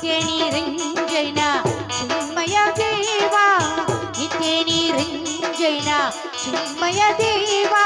నిత్య నిరంజన చిన్మయ దేవా నిత్య నిరంజన చిన్మయ దేవా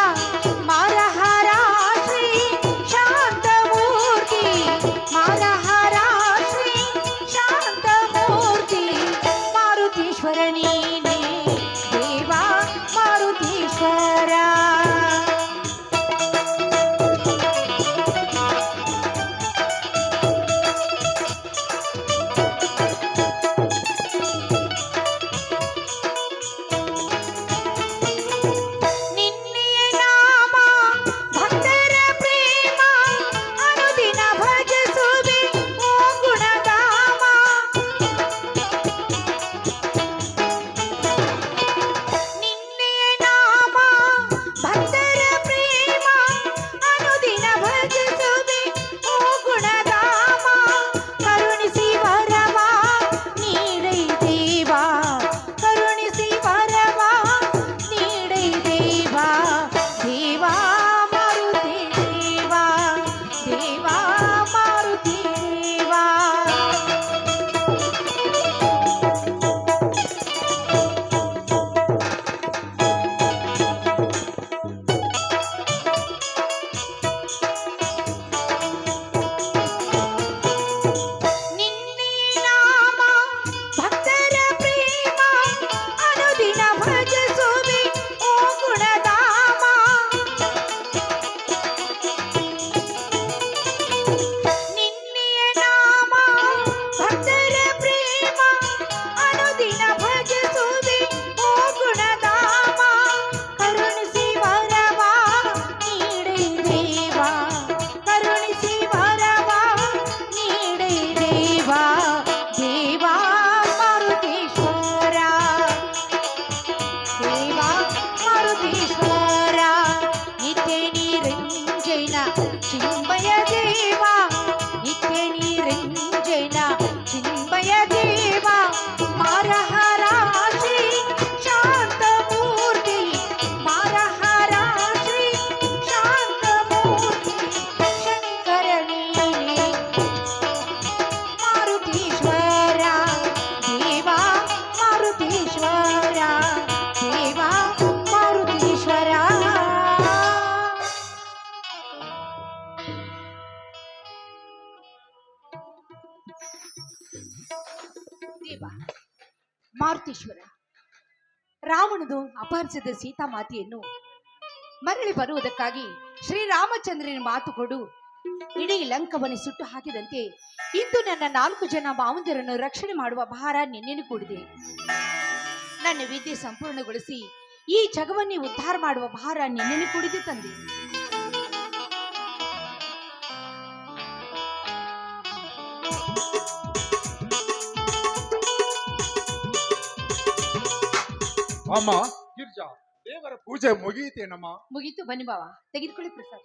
ರಾವಣನು ಅಪಹರಿಸಿದ ಸೀತಾಮಾತೆಯನ್ನು ಮರಳಿ ಬರುವುದಕ್ಕಾಗಿ ಶ್ರೀರಾಮಚಂದ್ರನ ಮಾತು ಕೊಡು. ಇಡೀ ಲಂಕವನ್ನು ಸುಟ್ಟು ಹಾಕಿದಂತೆ ಇಂದು ನನ್ನ ನಾಲ್ಕು ಜನ ಮಾವಂದಿರನ್ನು ರಕ್ಷಣೆ ಮಾಡುವ ಭಾರ ನಿನ್ನೆನು ಕೂಡಿದೆ. ನನ್ನ ವಿದ್ಯೆ ಸಂಪೂರ್ಣಗೊಳಿಸಿ ಈ ಜಗವನ್ನೇ ಉದ್ಧಾರ ಮಾಡುವ ಭಾರ ನಿನ್ನೆನು ಕೂಡಿದೆ ತಂದೆ. ಅಮ್ಮ ಗಿರ್ಜಾ ದೇವರ ಪೂಜೆ ಮುಗಿಯಿತೇನಮ್ಮ ಮುಗೀತು ಬನ್ನಿ ಬಾವ ತೆಗೆದುಕೊಳ್ಳಿ ಪ್ರಸಾದ.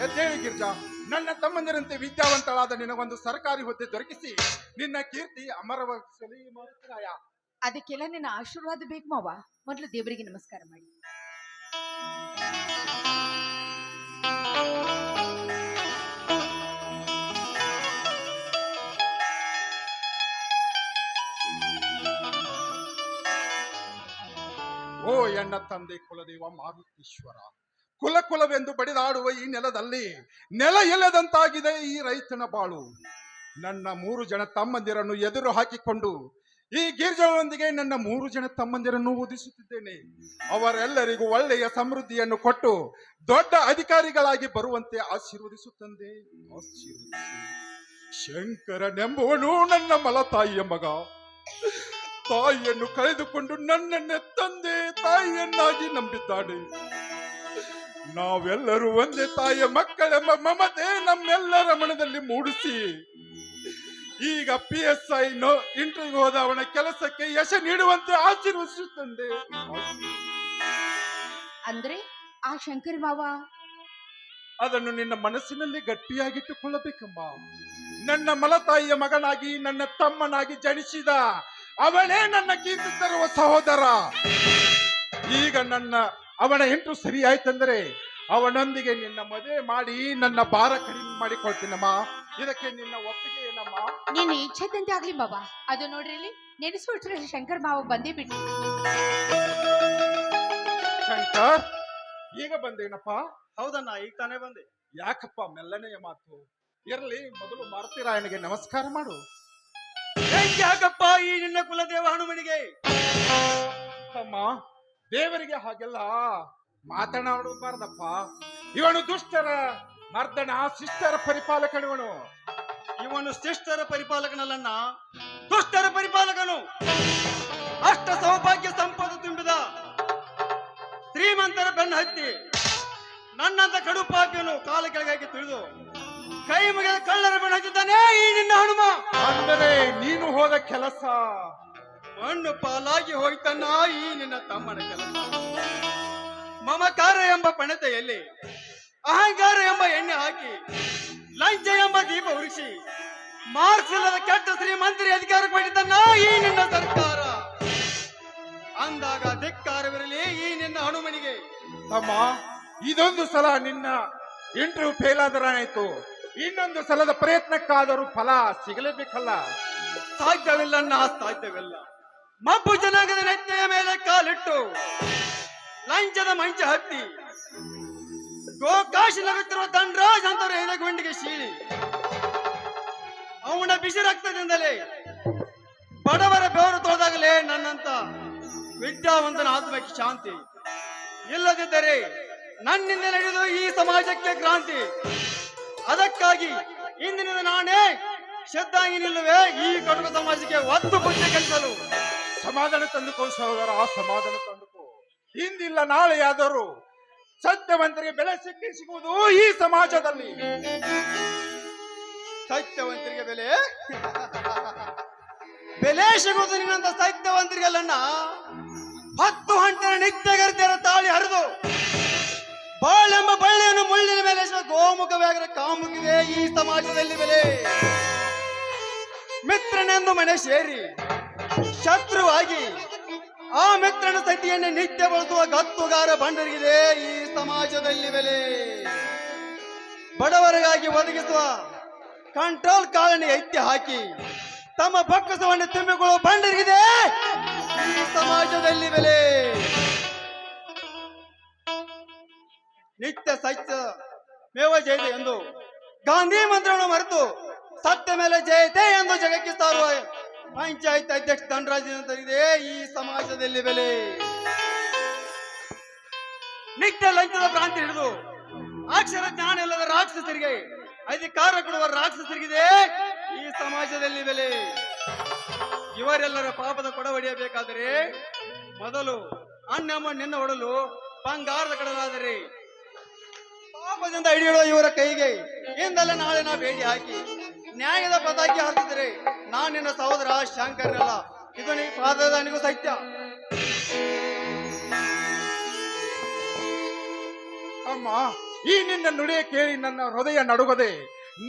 ಎದ್ದೇಳಿ ಗಿರ್ಜಾ. ನನ್ನ ತಮ್ಮಂದಿರಂತೆ ವಿದ್ಯಾವಂತಳಾದ ನಿನಗೊಂದು ಸರ್ಕಾರಿ ಹುದ್ದೆ ದೊರಕಿಸಿ. ನಿನ್ನ ಕೀರ್ತಿ ಅಮರವಾಗಿಸಲಿ ಮಾಡುತ್ತಾಯ ಅದಕ್ಕೆಲ್ಲ ನಿನ್ನ ಆಶೀರ್ವಾದ ಬೇಕು ಮಾವ. ಮೊದಲು ದೇವರಿಗೆ ನಮಸ್ಕಾರ ಮಾಡಿ. ಎನ್ನ ತಂದೆ ಕುಲದೇವ ಮಾರುತೀಶ್ವರ. ಕುಲ ಕುಲವೆಂದು ಬಡಿದಾಡುವ ಈ ನೆಲದಲ್ಲಿ ನೆಲ ಇಲ್ಲದಂತಾಗಿದೆ ಈ ರೈತನ ಬಾಳು. ನನ್ನ ಮೂರು ಜನ ತಮ್ಮಂದಿರನ್ನು ಎದುರು ಹಾಕಿಕೊಂಡು ಈ ಗಿರ್ಜನೊಂದಿಗೆ ನನ್ನ ಮೂರು ಜನ ತಮ್ಮಂದಿರನ್ನು ಓದಿಸುತ್ತಿದ್ದೇನೆ ಅವರೆಲ್ಲರಿಗೂ ಒಳ್ಳೆಯ ಸಮೃದ್ಧಿಯನ್ನು ಕೊಟ್ಟು ದೊಡ್ಡ ಅಧಿಕಾರಿಗಳಾಗಿ ಬರುವಂತೆ ಆಶೀರ್ವದಿಸುತ್ತಂದೆ. ಶಂಕರ ಶಂಕರನೆಂಬುವನು ನನ್ನ ಮಲತಾಯಿಯ ಮಗ. ತಾಯಿಯನ್ನು ಕಳೆದುಕೊಂಡು ನನ್ನನ್ನೇ ತಂದೆ ತಾಯಿಯನ್ನಾಗಿ ನಂಬಿದ್ದಾನೆ ನಾವೆಲ್ಲರೂ ಒಂದೇ ತಾಯಿಯ ಮಕ್ಕಳೆಂಬ ಮಮತೆ ನಮ್ಮೆಲ್ಲರ ಮನದಲ್ಲಿ ಮೂಡಿಸಿ ಈಗ ಪಿ ಎಸ್ ಐ ಇಂಟರ್ವ್ಯೂ ಹೋದ ಅವನ ಕೆಲಸಕ್ಕೆ ಯಶ ನೀಡುವಂತೆ ಆಶೀರ್ವದಿಸುತ್ತಂದೆ ಅಂದ್ರೆ ಆ ಶಂಕರ್ ಮಾವ? ಅದನ್ನು ನಿನ್ನ ಮನಸ್ಸಿನಲ್ಲಿ ಗಟ್ಟಿಯಾಗಿಟ್ಟುಕೊಳ್ಳಬೇಕಮ್ಮ. ನನ್ನ ಮಲತಾಯಿಯ ಮಗನಾಗಿ ನನ್ನ ತಮ್ಮನಾಗಿ ಜನಿಸಿದ ಅವನೇ ನನ್ನ ಕೀರ್ತಿ ತರುವ ಸಹೋದರ. ಈಗ ನನ್ನ ಅವನ ಹೆಂಟು ಸರಿ ಆಯ್ತಂದ್ರೆ ಅವನೊಂದಿಗೆ ನಿನ್ನ ಮದುವೆ ಮಾಡಿ ನನ್ನ ಭಾರ ಕಡಿಮೆ ಮಾಡಿಕೊಳ್ತೀನಮ್ಮ. ಇದಕ್ಕೆ ನಿನ್ನ ಒಪ್ಪಿಗೆ ಏನಮ್ಮ? ನೀನು ಇಚ್ಛೆದಂತೆ ಆಗ್ಲಿ ಬಾಬಾ ಅದು ನೋಡ್ರಿ ಇಲ್ಲಿ ನೆನೆಸ್ಬಿಟ್ರೆ ಶಂಕರ್ ಮಾವ ಬಂದೇ ಬಿಟ್ಟು ಶಂಕರ್ ಈಗ ಬಂದೇನಪ್ಪ? ಹೌದಣ್ಣ ಈಗ ತಾನೇ ಬಂದೆ. ಯಾಕಪ್ಪ ಮೆಲ್ಲನೆಯ ಮಾತು? ಇರಲಿ ಮೊದಲು ಮಾರುತಿರಾಯನಿಗೆ ನಮಸ್ಕಾರ ಮಾಡು. ಹೆಂಗೆ ಹಾಕಪ್ಪ ಈ ನಿನ್ನ ಕುಲದೇವ ಹನುಮನಿಗೆ? ತಮ್ಮ ದೇವರಿಗೆ ಹಾಗೆಲ್ಲ ಮಾತನಾಡಬಾರ್ದಪ್ಪ ಇವನು ದುಷ್ಟರ ಮರ್ದನ, ಶಿಷ್ಟರ ಪರಿಪಾಲಕನಿವನು. ಇವನು ಶಿಷ್ಟರ ಪರಿಪಾಲಕನಲ್ಲಣ್ಣ. ದುಷ್ಟರ ಪರಿಪಾಲಕನು. ಅಷ್ಟ ಸೌಭಾಗ್ಯ ಸಂಪದ ತುಂಬಿದ ಶ್ರೀಮಂತರ ಬೆನ್ನ ಹತ್ತಿ ನನ್ನಂತ ಕಡು ಪಾಪಿಯನ್ನು ಕಾಲ ಕೆಳಗಾಗಿ ತಿಳಿದು ಕೈ ಮುಗಿದ ಕಳ್ಳರ ಬಣ್ಣ ಹಚ್ಚಿದ್ದಾನೆ ಈ ನಿನ್ನ ಹನುಮ. ಅಂದರೆ ನೀನು ಹೋದ ಕೆಲಸ. ಮಣ್ಣು ಪಾಲಾಗಿ ಹೋಯ್ತನ್ನ ಈ ನಿನ್ನ ತಮ್ಮನ ಕೆಲಸ. ಮಮಕಾರ ಎಂಬ ಪಣತೆಯಲ್ಲಿ ಅಹಂಕಾರ ಎಂಬ ಎಣ್ಣೆ ಹಾಕಿ ಲಂಚ ಎಂಬ ದೀಪ ಉರಿಸಿ ಮಾರ್ಕ್ಸ್ ಇಲ್ಲದ ಕೆಟ್ಟ ಶ್ರೀಮಂತ್ರಿ ಅಧಿಕಾರ ಪಡಿತನ್ನ ಈ ನಿನ್ನ ಸರ್ಕಾರ. ಅಂದಾಗ ಧಿಕ್ಕಾರವಿರಲಿ ಈ ನಿನ್ನ ಹನುಮನಿಗೆ. ತಮ್ಮ ಇದೊಂದು ಸಲ ನಿನ್ನ ಇಂಟರ್ವ್ಯೂ ಫೇಲ್ ಆದರಾಯ್ತು. ಇನ್ನೊಂದು ಸಲದ ಪ್ರಯತ್ನಕ್ಕಾದರೂ ಫಲ ಸಿಗಲೇಬೇಕಲ್ಲ? ಸಾಧ್ಯವಿಲ್ಲನ್ನ ಸಾಧ್ಯವಿಲ್ಲ ಮಬ್ಬು ಜನಾಂಗದ ನೆತ್ತೆಯ ಮೇಲೆ ಕಾಲಿಟ್ಟು ಲಂಚದ ಮಂಚ ಹತ್ತಿ ಗೋಕಾಶಿ ನಗುತ್ತಿರುವ ದಂಡ್ರಾಜ್ ಅಂತವರ ಎದೆ ಗುಂಡಿಗೆ ಶೀಳಿ. ಅವನ ಬಿಸಿ ರಕ್ತದಿಂದಲೇ ಬಡವರ ಬೆವರು ತೊಳೆದಾಗಲೇ ನನ್ನಂತ ವಿದ್ಯಾವಂತನ ಆತ್ಮಕ್ಕೆ ಶಾಂತಿ. ಇಲ್ಲದಿದ್ದರೆ ನನ್ನಿಂದ ನಡೆದು ಈ ಸಮಾಜಕ್ಕೆ ಕ್ರಾಂತಿ. ಅದಕ್ಕಾಗಿ ಇಂದಿನಿಂದ ನಾನೇ ಶ್ರದ್ಧಾಂಗಿ ನಿಲ್ಲುವೆ ಈ ಕಟುಕ ಸಮಾಜಕ್ಕೆ ಒತ್ತು ಬುದ್ಧಿ ಕಲಿಸಲು. ಸಮಾಧಾನ ತಂದುಕೋ ಸಹೋದರ, ಸಮಾಧಾನ ತಂದುಕೋ. ನಾಳೆ ಯಾದರೂ ಸತ್ಯವಂತರಿಗೆ ಬೆಲೆ ಸಿಕ್ಕಿ ಸಿಗುವುದು ಈ ಸಮಾಜದಲ್ಲಿ. ಸತ್ಯವಂತರಿಗೆ ಬೆಲೆ? ಬೆಲೆ ಸಿಗುವುದು ನಿನ್ನಂತ ಸತ್ಯವಂತರಿಗೆಲ್ಲಣ್ಣ ಹತ್ತು ಹಂಟರ ನಿತ್ಯಗರ್ತಿಯರ ತಾಳಿ ಹರಿದು ಬಾಳೆಂಬ ಬಳ್ಳಿಯನ್ನು ಮುಳ್ಳಿನ ಮೇಲೆ ಎಸೆಯುವ ಗೋಮುಖ ವ್ಯಾಘ್ರ ಈ ಸಮಾಜದಲ್ಲಿ ಬೆಲೆ. ಮಿತ್ರನೆಂದು ಮನೆ ಸೇರಿ, ಶತ್ರುವಾಗಿ ಆ ಮಿತ್ರನ ಸತಿಯನ್ನೇ ನಿತ್ಯ ಬಳಸುವ ಗತ್ತುಗಾರ ಬಂಡರಿಗಿದೆ ಈ ಸಮಾಜದಲ್ಲಿ ಬೆಲೆ. ಬಡವರಿಗಾಗಿ ಒದಗಿಸುವ ಕಂಟ್ರೋಲ್ ಕಾಲನಿ ಎತ್ತಿ ಹಾಕಿ, ತಮ್ಮ ಬಕ್ಕಸವನ್ನು ತುಂಬಿಕೊಳ್ಳುವ ಬಂಡರಿಗಿದೆ ಈ ಸಮಾಜದಲ್ಲಿ ಬೆಲೆ. ನಿತ್ಯ ಸತ್ಯ ಮೇವ ಜಯತೆ ಎಂದು ಗಾಂಧಿ ಮಂತ್ರವನ್ನು ಮರೆತು ಸತ್ಯ ಮೇಲೆ ಜಯತೆ ಎಂದು ಜಗಕ್ಕೆ ಸಾರುವ ಪಂಚಾಯತ್ ಅಧ್ಯಕ್ಷ ದಂಡರಾಜನಂತರಿದೆ ಈ ಸಮಾಜದಲ್ಲಿ ಬೆಲೆ. ನಿತ್ಯ ಲಂಚದ ಭ್ರಾಂತಿ ಹಿಡಿದು ಅಕ್ಷರ ಜ್ಞಾನ ಇಲ್ಲದ ರಾಕ್ಷಸರಿಗೆ ಅಧಿಕಾರ ಕೊಡುವ ರಾಕ್ಷಸರಿಗಿದೆ ಈ ಸಮಾಜದಲ್ಲಿ ಬೆಲೆ. ಇವರೆಲ್ಲರ ಪಾಪದ ಕೊಡ ಹೊಡೆಯಬೇಕಾದರೆ ಮೊದಲು ಅಣ್ಣಮ್ಮ ನಿನ್ನ ಹೊಡಲು ಬಂಗಾರದ ಕಡಲಾದರೆ ಪಾಪದಿಂದ ಹಿಡಿಯಿಡೋ ಇವರ ಕೈಗೆ. ಇಂದಲ್ಲ ನಾಳೆ ನಾ ಭೇಟಿ ಹಾಕಿ ನ್ಯಾಯದ ಪತಾಕಿ ಹಾಕಿದರೆ ನಾನು ನಿನ್ನ ಸಹೋದರ ಶಂಕರನಲ್ಲ. ಇದು ನೀ ಪಾದದ ನನಗೂ ಸತ್ಯ. ಅಮ್ಮ, ಈ ನಿನ್ನ ನುಡಿಯ ಕೇಳಿ ನನ್ನ ಹೃದಯ ನಡುಗದೆ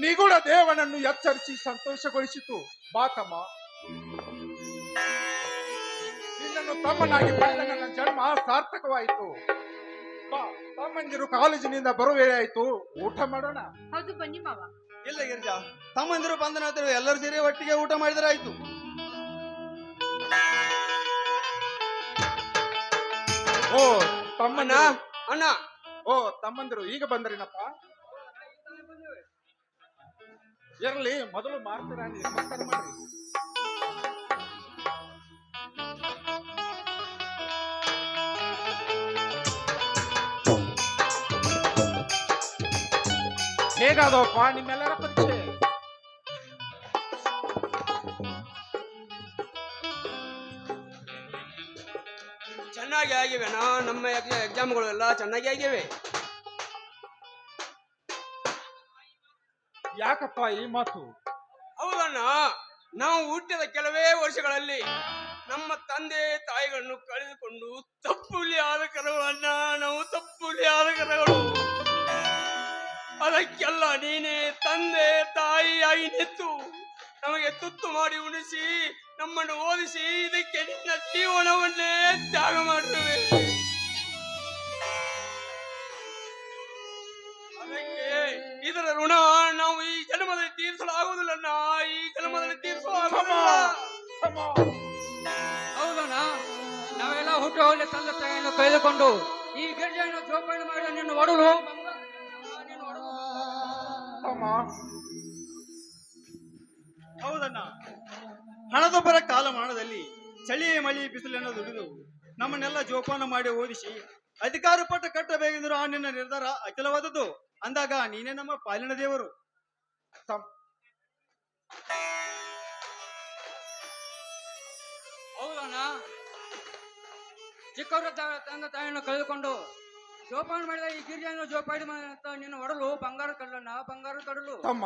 ನಿಗೂಢ ದೇವನನ್ನು ಎಚ್ಚರಿಸಿ ಸಂತೋಷಗೊಳಿಸಿತು. ಬಾತಮ್ಮ ನಿನ್ನನ್ನು ತಮ್ಮನಾಗಿ ಪಡೆದ ನನ್ನ ಜನ್ಮ ಸಾರ್ಥಕವಾಯಿತು. ಬಾ ತಮ್ಮಂದಿರು ಕಾಲೇಜಿನಿಂದ ಬರುವ ವೇಳೆ ಆಯ್ತು ಊಟ ಮಾಡೋಣ? ಹೌದು ಬನ್ನಿ ಮಾವ. ಇಲ್ಲ ಗಿರಿಜಾ ತಮ್ಮಂದಿರು ಬಂದ ನಂತರ ಎಲ್ಲರೂ ಸೇರಿ ಒಟ್ಟಿಗೆ ಊಟ ಮಾಡಿದ್ರೆ ಆಯ್ತು. ಓ ತಮ್ಮನ ಅಣ್ಣ ಓ ತಮ್ಮಂದಿರು ಈಗ ಬಂದ್ರೇನಪ್ಪ? ಇರಲಿ ಮೊದಲು ಮಾಡ್ತೀರಾ ನಮಸ್ಕಾರ ಮಾಡ್ರಿ. ಹೇಗಾದವಪ್ಪ ನಿಮ್ಮೆಲ್ಲರ ಪರಿಚಯ. ಚೆನ್ನಾಗಿ ಆಗಿವೆ. ನಾ ನಮ್ಮ ಎಕ್ಸಾಮ್ಗಳು ಎಲ್ಲ ಚೆನ್ನಾಗಿ ಆಗಿವೆ. ಯಾಕಪ್ಪ ಈ ಮಾತು? ಹೌದಣ್ಣ ನಾವು ಹುಟ್ಟಿದ ಕೆಲವೇ ವರ್ಷಗಳಲ್ಲಿ ನಮ್ಮ ತಂದೆ ತಾಯಿಗಳನ್ನು ಕಳೆದುಕೊಂಡು ತಪ್ಪುಲಿ ಆದ ಅದಕ್ಕೆಲ್ಲ ನೀನೇ ತಂದೆ, ತಾಯಿ ತಾಯಿಯಾಗಿ ನಿಂತು ನಮಗೆ ತುತ್ತು ಮಾಡಿ ಉಣಿಸಿ, ನಮ್ಮನ್ನು ಓದಿಸಿ, ಇದಕ್ಕೆ ನಿನ್ನ ಜೀವನವನ್ನೇ ತ್ಯಾಗ ಮಾಡ್ತೇವೆ. ಇದರ ಋಣ ನಾವು ಈ ಜನ್ಮದಲ್ಲಿ ತೀರಿಸಲಾಗುವುದಿಲ್ಲ ಈ ಜನ್ಮದಲ್ಲಿ ತೀರಿಸುವ ಹೌದಣ್ಣ? ನಾವೆಲ್ಲ ಹುಟ್ಟು ಹೋಗಲಿ ತಂದೆ ತಾಯಿಯನ್ನು ಕಳೆದುಕೊಂಡು ಈ ಗಿರಿಜೆಯನ್ನು ಜೋಪಾನ ಮಾಡಿ ನಿನ್ನ ಒಡಲು ತಮ್ಮ ಹೌದಣ್ಣ. ಹಣದೊಬ್ಬರ ಕಾಲಮಾನದಲ್ಲಿ ಚಳಿ ಮಳಿ ಬಿಸಿಲನ್ನು ದುಡಿದು ನಮ್ಮನ್ನೆಲ್ಲ ಜೋಪಾನ ಮಾಡಿ ಓದಿಸಿ ಅಧಿಕಾರ ಪಟ್ಟ ಕಟ್ಟಬೇಕೆಂದರು ಆ ನಿನ್ನ ನಿರ್ಧಾರ ಅಚಲವಾದದ್ದು ಅಂದಾಗ ನೀನೇ ನಮ್ಮ ಪಾಲಿನ ದೇವರು. ಹೌದಣ್ಣ. ಚಿಕ್ಕವರ ತಂದೆ ತಾಯಿಯನ್ನು ಕಳೆದುಕೊಂಡು ಜೋಪಾನ ಮಾಡಿದ ಈ ಗಿರಿಜನ ಜೋಪಾಡಿ ಅಂತ ನಿನ್ನ ಒಡಲು ಬಂಗಾರ ಕಡಲಣ್ಣ ಬಂಗಾರ ಕಡಲು ತಮ್ಮ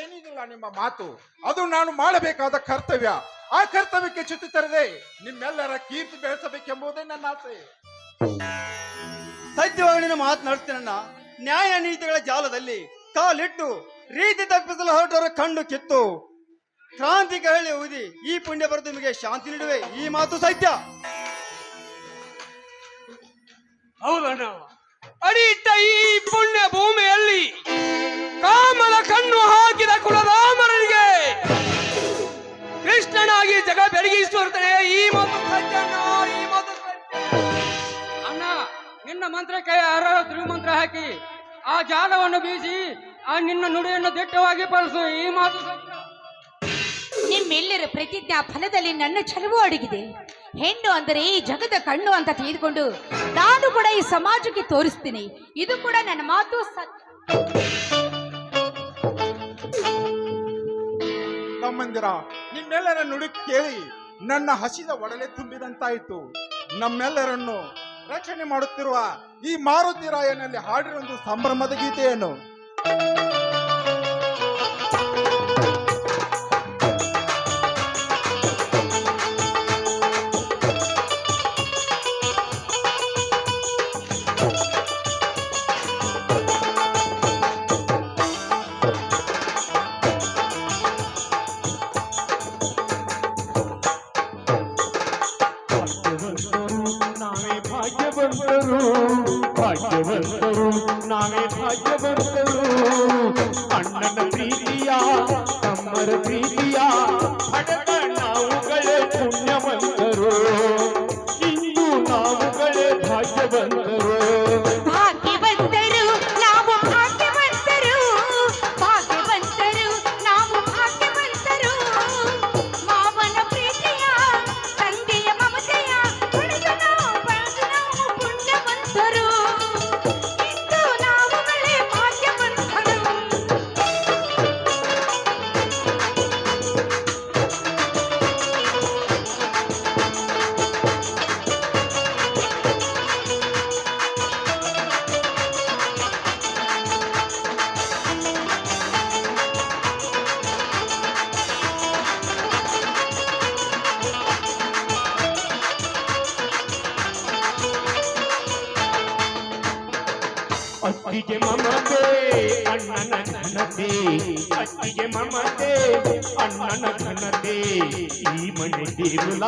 ಏನಿದಿಲ್ಲ ನಿಮ್ಮ ಮಾತು. ಅದು ನಾನು ಮಾಡಬೇಕಾದ ಕರ್ತವ್ಯ. ಆ ಕರ್ತವ್ಯಕ್ಕೆ ಚ್ಯುತಿ ತರದೆ ನಿಮ್ಮೆಲ್ಲರ ಕೀರ್ತಿ ಬೆಳೆಸಬೇಕೆಂಬುದೇ ನನ್ನ ಆಸೆ. ಸತ್ಯವಾಗಿ ನಿನ್ನ ಮಾತನಾಡ್ತೀನಣ್ಣ ನ್ಯಾಯ ನೀತಿಗಳ ಜಾಲದಲ್ಲಿ ಕಾಲಿಟ್ಟು ರೀತಿ ತಪ್ಪಿಸಲು ಹೊರಟವರ ಕಣ್ಣು ಕಿತ್ತು. ಕ್ರಾಂತಿಗೆ ಹೇಳಿ ಊದಿ ಈ ಪುಣ್ಯ ಬರೆದು ನಿಮಗೆ ಶಾಂತಿ ನೀಡುವೆ. ಈ ಮಾತು ಸತ್ಯ. ಹೌದಣ್ಣ ಅಡಿಯಿಟ್ಟ ಈ ಪುಣ್ಯ ಭೂಮಿಯಲ್ಲಿ ಕಾಮದ ಕಣ್ಣು ಹಾಕಿದ ಕುಲರಾಮರಿಗೆ ಕೃಷ್ಣನಾಗಿ ಜಗ ಬೆಳಗಿಸುತ್ತಿರುತ್ತಾನೆ ಈ ಮಾತು ಸತ್ಯ ಅಣ್ಣ, ಈ ಅಣ್ಣ ನಿನ್ನ ಮಂತ್ರಕ್ಕೆ ಅರ್ಹ ತಿರುಮಂತ್ರ ಹಾಕಿ ಆ ಜಾಲವನ್ನು ಬೀಸಿ ಆ ನಿನ್ನ ನುಡಿಯನ್ನು ದಿಟ್ಟವಾಗಿ ಬಳಸು ಈ ಮಾತು ನಿಮ್ಮೆಲ್ಲರ ಪ್ರತಿಜ್ಞಾ ಫಲದಲ್ಲಿ ನನ್ನ ಛಲವು ಅಡಗಿದೆ. ಹೆಣ್ಣು ಅಂದರೆ ಈ ಜಗದ ಕಣ್ಣು ಅಂತ ತಿಳಿದುಕೊಂಡು ನಾನು ಕೂಡ ಈ ಸಮಾಜಕ್ಕೆ ತೋರಿಸ್ತೀನಿ. ಇದು ಕೂಡ ನನ್ನ ಮಾತು ತಮ್ಮಂದಿರ, ನಿಮ್ಮೆಲ್ಲರ ನುಡಿ ಕೇಳಿ ನನ್ನ ಹಸಿದ ಒಡಲೆ ತುಂಬಿದಂತಾಯಿತು. ನಮ್ಮೆಲ್ಲರನ್ನು ರಕ್ಷಣೆ ಮಾಡುತ್ತಿರುವ ಈ ಮಾರುತಿ ರಾಯನಲ್ಲಿ ಹಾಡಿರೊಂದು ಸಂಭ್ರಮದ ಗೀತೆಯನ್ನು. ಅಣ್ಣನ ಪ್ರೀತಿಯ ತಮ್ಮರ ಪ್ರೀತಿಯ ಪಡೆದ ನಾವುಗಳೇ ಮಮತೆ ಅಣ್ಣನ ಘನತೆ ಈ ಮನೆ ತಿರುಳ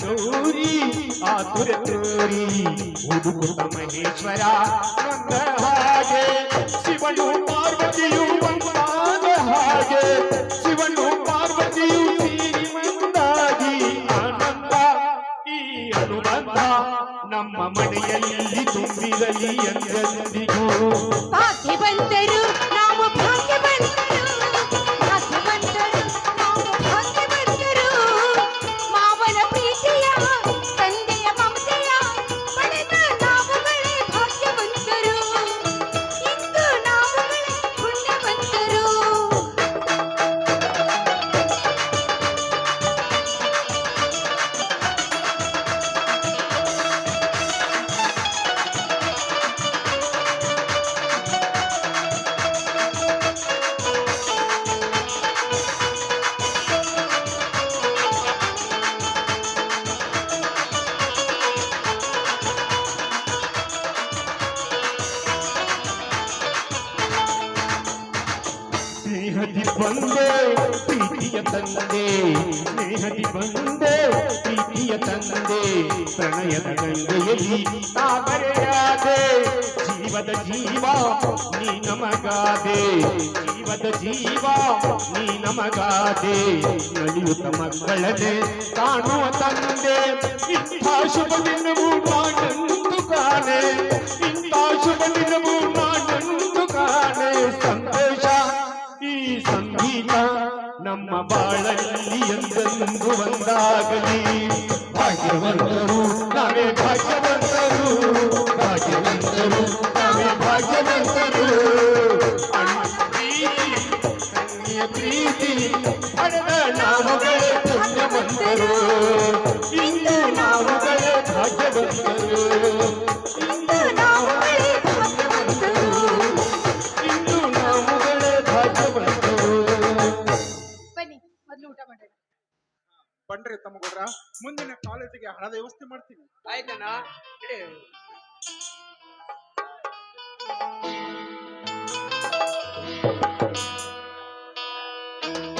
ಗೌರಿ ಆತುರ ತೋರಿ ಹುಡುಕುತ್ತ ಮಹೇಶ್ವರ ಬಂದ ಹಾಗೆ, ಶಿವನು ಪಾರ್ವತಿಯು ಒಂದಾದ ಹಾಗೆ, ಶಿವನು ಪಾರ್ವತಿಯು ಸೇರಿ ಒಂದಾಗಿ ಆನಂದ, ಈ ಅನುಬಂಧ ನಮ್ಮ ಮನೆಯಲ್ಲಿ ತುಂಬಿರಲಿ ಎಂದೆಂದಿಗೂ ಸಾಗರೆಯಾದೆ ಜೀವದ ಜೀವ, ನೀ ನಮಗಾದೆ. ಜೀವದ ಜೀವ, ನೀ ನಮಗಾದೆ. ನಡೆಯುತ್ತ ಮಕ್ಕಳದೆ ಕಾಣುವ ತಂದೆ. ಇಂಥ ಶುಭ ದಿನವೂ ನಾನಂದು ಕಾಣೆ. ಇಂಥ ಶುಭ ದಿನವೂ ನಾನಂದು ಕಾಣೆ. ಸಂತೋಷ, ಈ ಸಂಗೀತ ನಮ್ಮ ಬಾಳಲ್ಲಿ ಎಂದೆಂದು ಒಂದಾಗಲಿ. ಭಾಗ್ಯವಂತರು ಅದೇ ವ್ಯವಸ್ಥೆ ಮಾಡ್ತೀನಿ ಆಯ್ತಣ್ಣ.